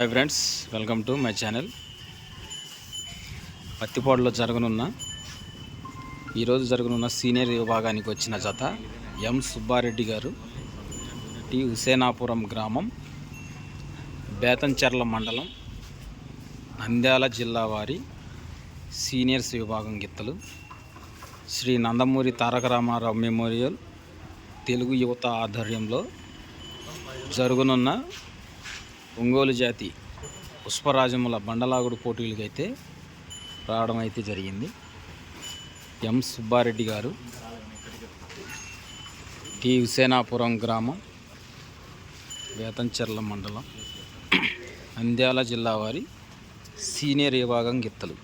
Hi friends welcome to my channel పత్తిపాడులో జరగనున్న ఈరోజు జరగనున్న సీనియర్ విభాగానికి వచ్చిన జత ఎం సుబ్బారెడ్డి గారు టి హుసేనాపురం గ్రామం బేతంచెర్ల మండలం నంద్యాల జిల్లా వారి సీనియర్స్ విభాగం గిత్తలు శ్రీ నందమూరి తారక రామారావు మెమోరియల్ తెలుగు యువత ఆధ్వర్యంలో జరుగునున్న ఒంగోలు జాతి పుష్పరాజముల బండలాగుడు పోటీలకైతే రావడం అయితే జరిగింది. ఎం సుబ్బారెడ్డి గారు టి హుసేనాపురం గ్రామం వేతంచెర్ల మండలం నంద్యాల జిల్లా వారి సీనియర్ విభాగం గిత్తలు.